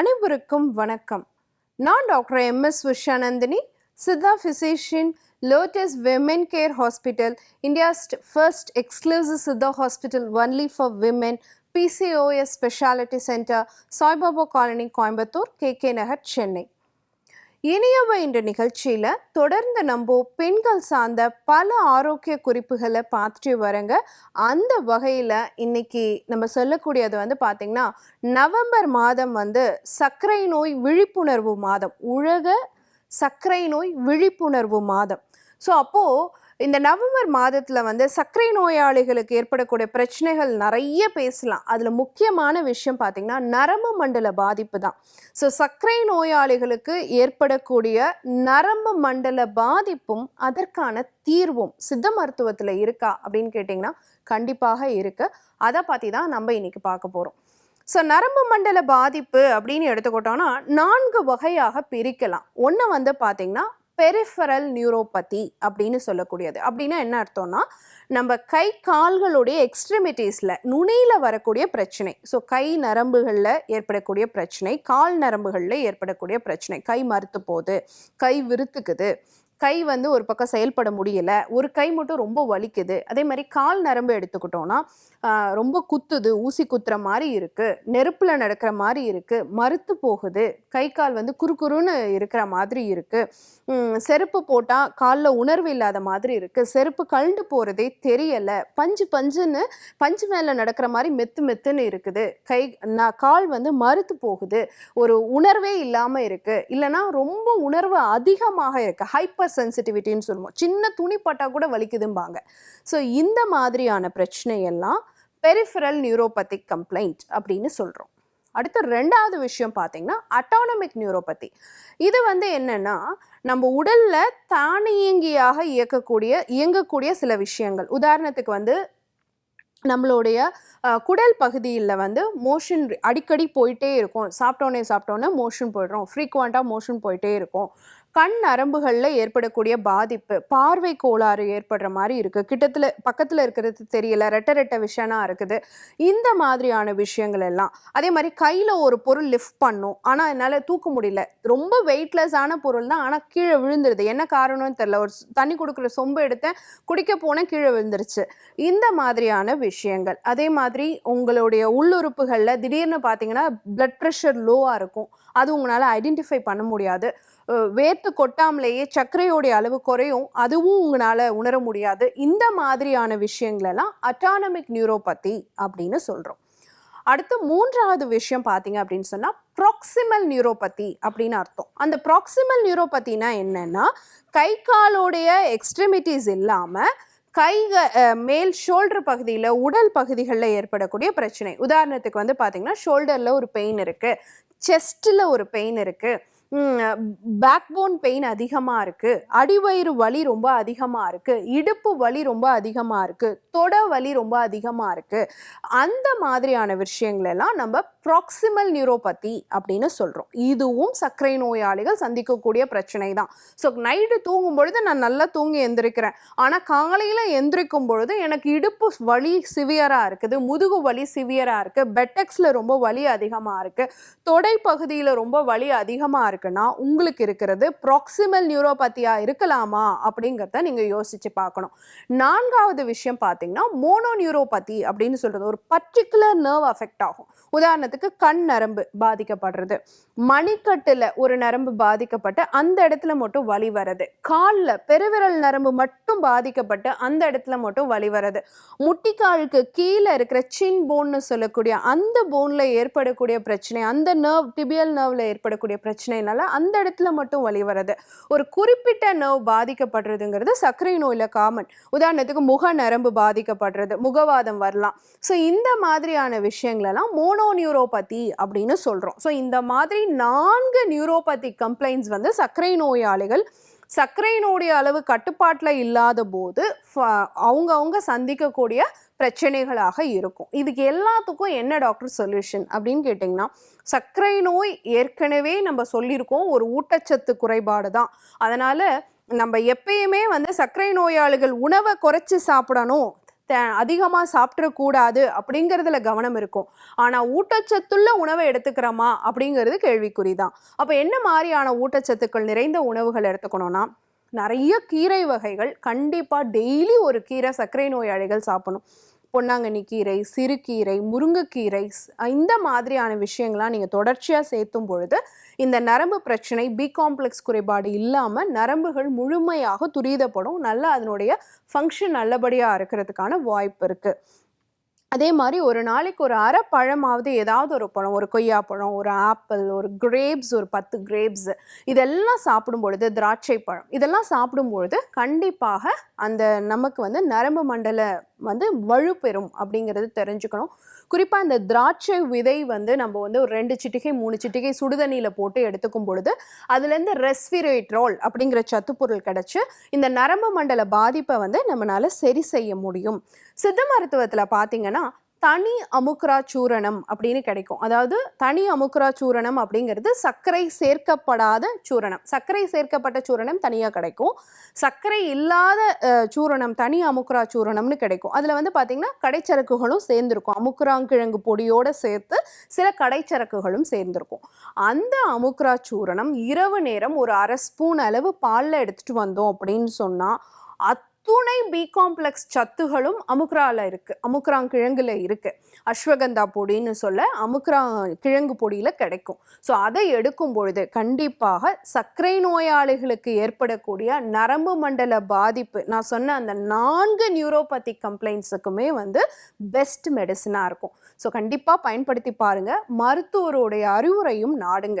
அனைவருக்கும் வணக்கம். நான் doctor M. S. Vishanandini Siddha physician Lotus Women Care hospital India's first exclusive Siddha hospital only for women PCOS speciality centre Saibaba colony Coimbatore K K Nagar Chennai. இனியவ என்ற நிகழ்ச்சியில் தொடர்ந்து நம்ம பெண்கள் சார்ந்த பல ஆரோக்கிய குறிப்புகளை பார்த்துட்டு வரங்க அந்த வகையில் இன்னைக்கு நம்ம சொல்லக்கூடியது வந்து பார்த்திங்கன்னா நவம்பர் மாதம் வந்து சர்க்கரை நோய் விழிப்புணர்வு மாதம். உலக சர்க்கரை நோய் விழிப்புணர்வு மாதம். ஸோ அப்போது இந்த நவம்பர் மாதத்தில் வந்து சர்க்கரை நோயாளிகளுக்கு ஏற்படக்கூடிய பிரச்சனைகள் நிறைய பேசலாம். அதில் முக்கியமான விஷயம் பார்த்திங்கன்னா நரம்பு மண்டல பாதிப்பு தான். ஸோ சர்க்கரை நோயாளிகளுக்கு ஏற்படக்கூடிய நரம்பு மண்டல பாதிப்பும் அதற்கான தீர்வும் சித்த மருத்துவத்தில் இருக்கா அப்படின்னு கேட்டிங்கன்னா கண்டிப்பாக இருக்குது அதை பற்றி தான் நம்ம இன்றைக்கி பார்க்க போகிறோம் ஸோ நரம்பு மண்டல பாதிப்பு அப்படின்னு எடுத்துக்கிட்டோம்னா நான்கு வகையாக பிரிக்கலாம். ஒன்று வந்து பார்த்திங்கன்னா பெரிஃபரல் நியூரோபதி அப்படின்னு சொல்லக்கூடியது. அப்படின்னா என்ன அர்த்தம்னா நம்ம கை கால்களுடைய எக்ஸ்ட்ரிமிட்டிஸில் நுனியில் வரக்கூடிய பிரச்சனை. ஸோ கை நரம்புகளில் ஏற்படக்கூடிய பிரச்சனை கால் நரம்புகளில் ஏற்படக்கூடிய பிரச்சனை. கை மறுத்து போகுது கை விருத்துக்குது. கை வந்து ஒரு பக்கம் செயல்பட முடியல ஒரு கை மட்டும் ரொம்ப வலிக்குது. அதே மாதிரி கால் நரம்பு எடுத்துக்கிட்டோம்னா ரொம்ப குத்துது ஊசி குத்துற மாதிரி இருக்கு நெருப்புல நடக்கிற மாதிரி இருக்கு மறுத்து போகுது கை கால் வந்து குறுக்குறுன்னு இருக்கிற மாதிரி இருக்கு. செருப்பு போட்டா காலில் உணர்வு இல்லாத மாதிரி இருக்கு செருப்பு கழண்டு போறதே தெரியல பஞ்சு பஞ்சுன்னு பஞ்சு மேலே நடக்கிற மாதிரி மெத்து மெத்துன்னு இருக்குது. கை நான் கால் வந்து மறுத்து போகுது ஒரு உணர்வே இல்லாம இருக்கு இல்லைன்னா ரொம்ப உணர்வு அதிகமாக இருக்கு ஹைப்பர் சென்சிட்டிவிட்டின்னு சொல்லுவோம். சின்ன துணி பட்டா கூட வலிக்குதும்பாங்க. ஸோ இந்த மாதிரியான பிரச்சனை எல்லாம் பெரிஃபரல் நியூரோபத்திக் கம்ப்ளைண்ட் அப்படின்னு சொல்கிறோம் அடுத்து ரெண்டாவது விஷயம் பார்த்தீங்கன்னா அட்டானமிக் நியூரோபதி இது வந்து என்னன்னா நம்ம உடலில் தானியங்கியாக இயக்கக்கூடிய இயங்கக்கூடிய சில விஷயங்கள். உதாரணத்துக்கு வந்து நம்மளுடைய குடல் பகுதியில் வந்து மோஷன் அடிக்கடி போயிட்டே இருக்கும். சாப்பிட்டோன்னே சாப்பிட்டோன்னே மோஷன் போயிடுறோம். ஃப்ரீக்குவெண்ட்டாக மோஷன் போயிட்டே இருக்கும். கண் நரம்புகளில் ஏற்படக்கூடிய பாதிப்பு பார்வை கோளாறு ஏற்படுற மாதிரி இருக்குது கிட்டத்தில் பக்கத்தில் இருக்கிறது தெரியல ரெட்ட ரெட்ட விஷயனா இருக்குது. இந்த மாதிரியான விஷயங்கள் எல்லாம் அதே மாதிரி கையில் ஒரு பொருள் லிஃப்ட் பண்ணும். ஆனால் என்னால் தூக்க முடியல. ரொம்ப வெயிட்லெஸ்ஸான பொருள் தான் ஆனால் கீழே விழுந்துருது. என்ன காரணம்னு தெரில ஒரு தண்ணி கொடுக்குற சொம்பு எடுத்தேன் குடிக்க போனேன் கீழே விழுந்துருச்சு. இந்த மாதிரியான விஷயங்கள் அதே மாதிரி உங்களுடைய உள்ளுறுப்புகளில் திடீர்னு பார்த்தீங்கன்னா பிளட் ப்ரெஷர் லோவாக இருக்கும். அது உங்களால் ஐடென்டிஃபை பண்ண முடியாது. வேர்த்து கொட்டாமலேயே சர்க்கரையோடைய அளவு குறையும் அதுவும் உங்களால் உணர முடியாது. இந்த மாதிரியான விஷயங்களெல்லாம் அட்டானமிக் நியூரோபதி அப்படின்னு சொல்கிறோம் அடுத்து மூன்றாவது விஷயம் பார்த்தீங்க அப்படின்னு சொன்னால் ப்ராக்சிமல் நியூரோபதி அப்படின்னு அர்த்தம். அந்த ப்ராக்சிமல் நியூரோபத்தினா என்னென்னா கை காலோடைய எக்ஸ்ட்ரிமிட்டிஸ் இல்லாமல் கை மேல் ஷோல்டர் பகுதியில் உடல் பகுதிகளில் ஏற்படக்கூடிய பிரச்சனை. உதாரணத்துக்கு வந்து பார்த்திங்கன்னா ஷோல்டரில் ஒரு பெயின் இருக்குது செஸ்ட்டில் ஒரு பெயின் இருக்குது பேக் போன் பெயின் அதிகமாக இருக்குது அடிவயிறு வலி ரொம்ப அதிகமாக இருக்குது இடுப்பு வலி ரொம்ப அதிகமாக இருக்குது தொட வலி ரொம்ப அதிகமாக இருக்குது அந்த மாதிரியான விஷயங்களெல்லாம் நம்ம ப்ராக்சிமல் நியூரோபதி அப்படின்னு சொல்கிறோம் இதுவும் சர்க்கரை நோயாளிகள் சந்திக்கக்கூடிய பிரச்சனை தான் ஸோ நைட்டு தூங்கும் பொழுது நான் நல்லா தூங்கி எந்திரிக்கிறேன். ஆனால் காலையில் எந்திரிக்கும் பொழுது எனக்கு இடுப்பு வலி சிவியராக இருக்குது முதுகு வலி சிவியராக இருக்குது பெட்டெக்ஸில் ரொம்ப வலி அதிகமாக இருக்குது தொடை பகுதியில் ரொம்ப வலி அதிகமாக இருக்குன்னா உங்களுக்கு இருக்கிறது ப்ராக்சிமல் நியூரோபதியாக இருக்கலாமா அப்படிங்கிறத நீங்கள் யோசித்து பார்க்கணும். நான்காவது விஷயம் பார்த்தீங்கன்னா மோனோ நியூரோபதி அப்படின்னு சொல்கிறது ஒரு பர்டிகுலர் நர்வ் அஃபெக்ட் ஆகும். உதாரணத்துக்கு கண் நரம்பு பாதிக்கப்படுறது. மணிக்கட்டில் ஒரு நரம்பு பாதிக்கப்பட்டு அந்த இடத்துல மட்டும் வலி வர்றது. காலில் பெருவிரல் நரம்பு மட்டும் பாதிக்கப்பட்டு அந்த இடத்துல மட்டும் வலி வர்றது. முட்டிக்காலுக்கு கீழே இருக்கிற சின் போன்னு சொல்லக்கூடிய அந்த போன்ல ஏற்படக்கூடிய பிரச்சனை அந்த நர்வ் டிபியல் நர்வ்ல ஏற்படக்கூடிய பிரச்சனைனால அந்த இடத்துல மட்டும் வலி வர்றது. ஒரு குறிப்பிட்ட நர்வ் பாதிக்கப்படுறதுங்கிறது சர்க்கரை நோயில காமன் உதாரணத்துக்கு முக நரம்பு பாதிக்கப்படுறது முகவாதம் வரலாம். ஸோ இந்த மாதிரியான விஷயங்களெல்லாம் மோனோ நியூரோ நியூரோபதி அப்படின்னு சொல்கிறோம் ஸோ இந்த மாதிரி நான்கு நியூரோபதி கம்ப்ளைண்ட்ஸ் வந்து சர்க்கரை நோயாளிகள் சர்க்கரையினுடைய அளவு கட்டுப்பாட்டில் இல்லாத போது ஃப- சந்திக்கக்கூடிய பிரச்சனைகளாக இருக்கும். இதுக்கு எல்லாத்துக்கும் என்ன டாக்டர் சொல்யூஷன் அப்படின்னு கேட்டிங்கன்னா சர்க்கரை நோய் ஏற்கனவே நம்ம சொல்லியிருக்கோம் ஒரு ஊட்டச்சத்து குறைபாடு தான். அதனால் நம்ம எப்பயுமே வந்து சர்க்கரை நோயாளிகள் உணவை குறைச்சி சாப்பிடணும். அதிகமாக சாப்பிட்றக்கூடாது அப்படிங்கிறதுல கவனம் இருக்கும். ஆனால் ஊட்டச்சத்துள்ள உணவை எடுத்துக்கிறோமா அப்படிங்கிறது கேள்விக்குறி தான் அப்போ என்ன மாதிரியான ஊட்டச்சத்துக்கள் நிறைந்த உணவுகள் எடுத்துக்கணும்னா நிறைய கீரை வகைகள் கண்டிப்பாக டெய்லி ஒரு கீரை சர்க்கரை நோயாளிகள் சாப்பிடணும். பொன்னாங்கண்ணி கீரை சிறுகீரை முருங்கைக்கீரை இந்த மாதிரியான விஷயங்கள்லாம் நீங்கள் தொடர்ச்சியாக சேர்த்தும் பொழுது இந்த நரம்பு பிரச்சனை பி காம்ப்ளெக்ஸ் குறைபாடு இல்லாமல் நரம்புகள் முழுமையாக துரிதப்படும். நல்லா அதனுடைய ஃபங்க்ஷன் நல்லபடியாக இருக்கிறதுக்கான வாய்ப்பு இருக்குது அதே மாதிரி ஒரு நாளைக்கு ஒரு அரை பழமாவது ஏதாவது ஒரு பழம் ஒரு கொய்யாப்பழம் ஒரு ஆப்பிள் ஒரு கிரேப்ஸ் ஒரு பத்து கிரேப்ஸ் இதெல்லாம் சாப்பிடும் பொழுது திராட்சை பழம் இதெல்லாம் சாப்பிடும் பொழுது கண்டிப்பாக அந்த நமக்கு வந்து நரம்பு மண்டல வந்து வலுப்பெறும் அப்படிங்கிறது தெரிஞ்சுக்கணும். குறிப்பாக இந்த திராட்சை விதை வந்து நம்ம வந்து ஒரு ரெண்டு சிட்டிகை மூணு சிட்டிகை சுடுதண்ணியில் போட்டு எடுத்துக்கும் பொழுது அதுலேருந்து ரெஸ்பிரேட்ரோல் அப்படிங்கிற சத்துப்பொருள் கிடச்சி இந்த நரம்பு மண்டல பாதிப்பை வந்து நம்மளால சரி செய்ய முடியும். சித்த மருத்துவத்தில் பார்த்தீங்கன்னா தனி அமுக்ரா சூரணம் அப்படின்னு கிடைக்கும். அதாவது தனி அமுக்ரா சூரணம் அப்படிங்கிறது சர்க்கரை சேர்க்கப்படாத சூரணம். சர்க்கரை சேர்க்கப்பட்ட சூரணம் தனியாக கிடைக்கும். சர்க்கரை இல்லாத சூரணம் தனி அமுக்ரா சூரணம்னு கிடைக்கும். அதில் வந்து பார்த்திங்கன்னா கடைச்சரக்குகளும் சேர்ந்துருக்கும். அமுக்ராங்கிழங்கு பொடியோடு சேர்த்து சில கடைச்சரக்குகளும் சேர்ந்துருக்கும். அந்த அமுக்ரா சூரணம் இரவு நேரம் ஒரு அரை ஸ்பூன் அளவு பாலில் எடுத்துகிட்டு வந்தோம் அப்படின்னு சொன்னால் அத் துணை பி காம்ப்ளெக்ஸ் சத்துகளும் அமுக்ரால இருக்கு. அமுக்ராங் கிழங்குல இருக்கு. அஸ்வகந்தா பொடின்னு சொல்ல அமுக்ரா கிழங்கு பொடியில கிடைக்கும். ஸோ அதை எடுக்கும் பொழுது கண்டிப்பாக சர்க்கரை நோயாளிகளுக்கு ஏற்படக்கூடிய நரம்பு மண்டல பாதிப்பு நான் சொன்ன அந்த நான்கு நியூரோபதிக் கம்ப்ளைண்ட்ஸுக்குமே வந்து பெஸ்ட் மெடிசனாக இருக்கும். ஸோ கண்டிப்பாக பயன்படுத்தி பாருங்க. மருத்துவருடைய அறிவுரையும் நாடுங்க.